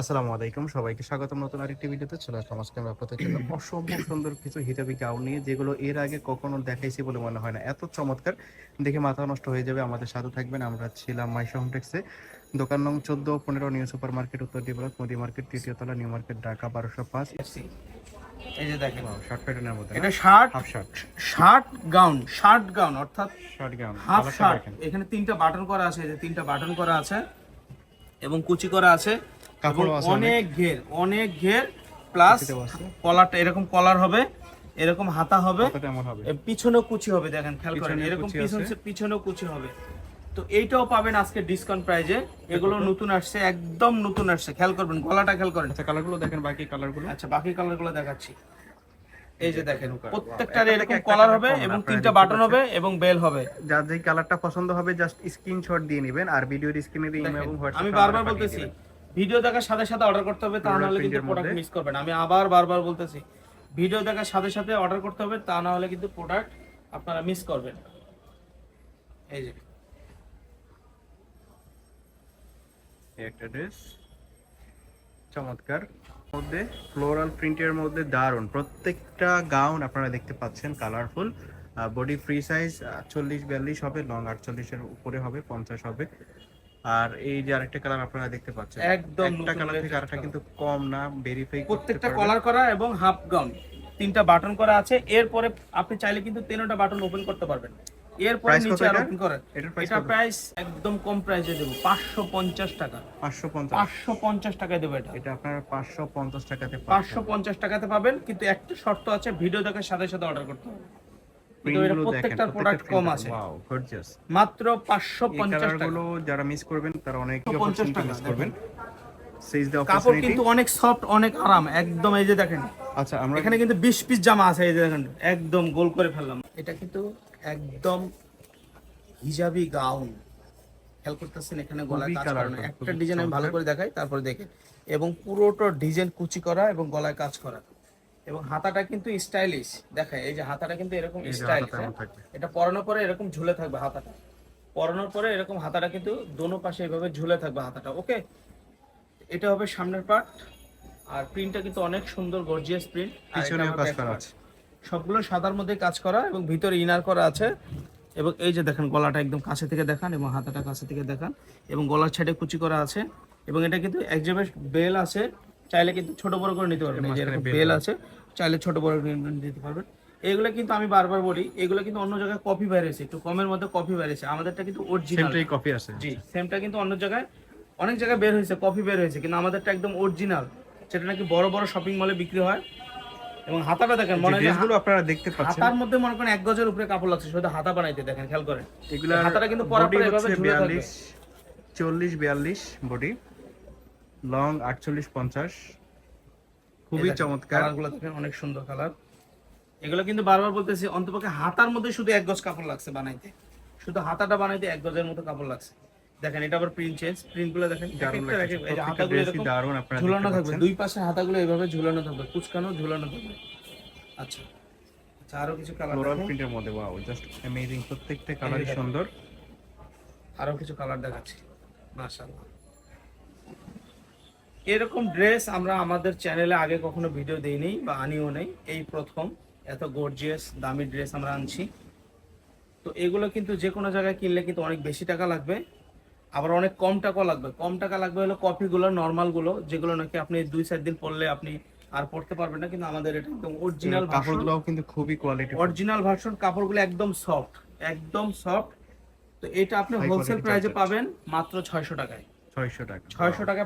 আসসালামু আলাইকুম। সবাইকে স্বাগতম নতুন আরেকটি ভিডিওতে। চলে আসলাম আজকে আমি আপনাদের জন্য অসম্ভব সুন্দর কিছু হিতাবি গাউন নিয়ে যেগুলো এর আগে কখনো দেখাইছি বলে মনে হয় না। এত চমৎকার। দেখে মাথা নষ্ট হয়ে যাবে। আমাদের সাথে থাকবেন আমরা ছিলাম মাইশা হোমটেক্সে দোকান নং চোদ্দ পনেরো নিউ সুপার মার্কেট উত্তর ডিবলক মোদি মার্কেট তৃতীয় তলা নিউ মার্কেট ঢাকা বারোশো পাঁচ। এই যে দেখেন শার্ট প্যাটার্নের মধ্যে এটা shirt half shirt shirt gown shirt gown অর্থাৎ শার্ট গাউন হাফ শার্ট এখানে তিনটা বাটন করা আছে এই যে তিনটা বাটন করা আছে এবং কুচি করা আছে। কাপড়ও আছে অনেক ঘের অনেক ঘের প্লাস কলারটা এরকম কলার হবে এরকম হাতা হবে পিছনেও কুচি হবে দেখেন খেয়াল করেন এরকম পিছন কুচি হবে। তো এইটাও পাবেন আজকে ডিসকাউন্ট প্রাইজে এগুলো নতুন আসছে একদম নতুন আসছে। খেয়াল করবেন গলাটা খেয়াল করেন। আচ্ছা কালারগুলো দেখেন বাকি কালারগুলো আচ্ছা বাকি কালারগুলো দেখাচ্ছি। এই যে দেখেন প্রত্যেকটার এরকম কলার হবে এবং তিনটা বাটন হবে এবং বেল হবে। যার যে কালারটা পছন্দ হবে জাস্ট স্ক্রিনশট দিয়ে নেবেন আর ভিডিওর স্ক্রিনে দিয়ে এবং আমি বারবার বলতেছি ভিডিও দেখার সাথে সাথে অর্ডার করতে হবে তা Rural না হলে কিন্তু প্রোডাক্ট মিস করবেন। আমি আবার বারবার বলতেছি ভিডিও দেখার সাথে সাথে অর্ডার করতে হবে তা না হলে কিন্তু প্রোডাক্ট আপনারা মিস করবেন। এই যে। একটা ড্রেস চমৎকার। মধ্যে ফ্লোরাল প্রিন্টের মধ্যে দারুণ। প্রত্যেকটা গাউন আপনারা দেখতে পাচ্ছেন কালারফুল বডি ফ্রি সাইজ চল্লিশ বিয়াল্লিশ হবে লং আটচল্লিশের উপরে হবে পঞ্চাশ হবে। আর এই যে আরেকটা কালার আপনারা দেখতে পাচ্ছেন একদম একটা কালার থেকে আরেকটা কিন্তু কম না ভেরিফাই প্রত্যেকটা কলার করা এবং হাফ গাউন তিনটা বাটন করা আছে এরপরে আপনি চাইলে কিন্তু তিনটা বাটন ওপেন করতে পারবেন। এরপরে নিচে আর ওপেন করেন। এটা প্রাইস একদম কম প্রাইসে দেবো পাঁচশো পঞ্চাশ টাকা। পাঁচশো পঞ্চাশ। পাঁচশো পঞ্চাশ টাকায় দেবো এটা। এটা আপনারা পাঁচশো পঞ্চাশ টাকাতে পাঁচশো পঞ্চাশ টাকাতে পাবেন কিন্তু একটা শর্ত আছে ভিডিও দেখার সাথে সাথে অর্ডার করতে হবে। কিন্তু এর প্রত্যেকটার প্রোডাক্ট কম আছে। ওয়াও গর্জিয়াস মাত্র পাঁচশো এই পঞ্চাশ টাকা। কালারগুলো যারা মিস করবেন তারা অনেক অপরচুনিটি মিস করবেন। সেইজ দ্য কাপড় কিন্তু অনেক সফট অনেক আরাম একদম এই যে দেখেন। আচ্ছা আমরা এখানে কিন্তু বিশ পিস জামা আছে এই যে দেখেন একদম গোল করে ফেললাম। এটা কিন্তু একদম হিজাবি গাউন। খেয়াল করতেছেন এখানে কাজ করানো। একটা ডিজাইন আমি ভালো করে দেখাই তারপরে দেখেন এবং পুরোটা ডিজাইন কুচি করা এবং গলায় কাজ করা। এবং হাতাটা কিন্তু স্টাইলিশ দেখায় এই যে হাতাটা কিন্তু এরকম স্টাইলিশ থাকবে। এটা পরানোর পরে এরকম ঝুলে থাকবে হাতাটা। পরানোর পরে এরকম হাতাটা কিন্তু দোনো পাশে এভাবে ঝুলে থাকবে হাতাটা ওকে? এটা হবে সামনের পার্ট আর প্রিন্টটা কিন্তু অনেক সুন্দর গর্জিয়াস প্রিন্ট পিছনে কাজ করা আছে। সবগুলো সাদার মধ্যে কাজ করা এবং ভিতরে ইনার করা আছে। এবং এই যে দেখেন গলাটা একদম কাছে থেকে দেখান এবং হাতাটা কাছে থেকে দেখান। এবং গলার ছাইডে কুচি করা আছে। এবং এটা কিন্তু একজেবের বেল আছে। চাইলে কিন্তু ছোট বড় করে নিতে পারবেন। বেল আছে। চাইলে ছোট বড় করে নিতে পারবেন। এগুলো কিন্তু আমি বারবার বলি এগুলো কিন্তু অন্য জায়গায় কপি বেরিয়েছে একটু কমের মধ্যে কপি বেরিয়েছে আমাদেরটা কিন্তু অরিজিনাল সেমটাই কপি আছে। জি সেমটা কিন্তু অন্য জায়গায় অনেক জায়গায় বের হয়েছে কপি বের হয়েছে কিন্তু আমাদেরটা একদম অরিজিনাল সেটা নাকি বড় বড় শপিং মলে বিক্রি হয়। এবং হাতাটা দেখেন মনে হয় ড্রেসগুলো আপনারা দেখতে পাচ্ছেন। হাতার মধ্যে মনে করেন এক গজের উপরে কাপড় লাগছে শুধু হাতা বানাইতে দেখেন খেয়াল করেন। এগুলো হাতাটা কিন্তু বডি পরে এভাবে ঝুলে থাকবে। 42 চল্লিশ বিয়াল্লিশ বডি লং আটচল্লিশ পঞ্চাশ। খুবই চমৎকার। কালারগুলো দেখেন অনেক সুন্দর কালার এগুলো কিন্তু বারবার বলতেছি অন্তপক্ষে হাতার মধ্যে শুধু এক গজ কাপড় লাগছে বানাইতে। শুধু হাতাটা বানাইতে এক গজের মতো কাপড় লাগছে। দেখেন এটা আবার প্রিন্ট চেঞ্জ প্রিন্টগুলো দেখেন ঝুলানো থাকবে। দুই পাশে হাতাগুলো এইভাবে ঝুলানো থাকবে কুচকানো ঝুলানো থাকবে। আচ্ছা। আচ্ছা আরও কিছু কালার ফ্লোরাল প্রিন্টের মধ্যে ওয়াও জাস্ট অ্যামেজিং প্রত্যেকটা কালারই সুন্দর। আরও কিছু কালার দেখাচ্ছি। মাশাআল্লাহ। এরকম ড্রেস আমরা আমাদের চ্যানেলে আগে কখনো ভিডিও দেইনি বা আনিও নেই। এই প্রথম এত গর্জিয়াস দামি ড্রেস আমরা আনছি। তো এগুলো কিন্তু যে কোনো জায়গায় কিনলে কিন্তু অনেক বেশি টাকা লাগবে আবার অনেক কম টাকা লাগবে। কম টাকা লাগবে হলো কপিগুলো নর্মালগুলো যেগুলো নাকি আপনি দুই চার দিন পরলে আপনি আর পড়তে পারবেন না কিন্তু আমাদের এটা একদম অরিজিনাল কাপড়গুলোও কিন্তু খুবই কোয়ালিটি অরিজিনাল ভার্সন কাপড়গুলো একদম সফট একদম সফট তো এটা আপনি হোলসেল প্রাইসে পাবেন মাত্র ছয়শো টাকায়। ছয়শো টাকা। ছয়শো টাকা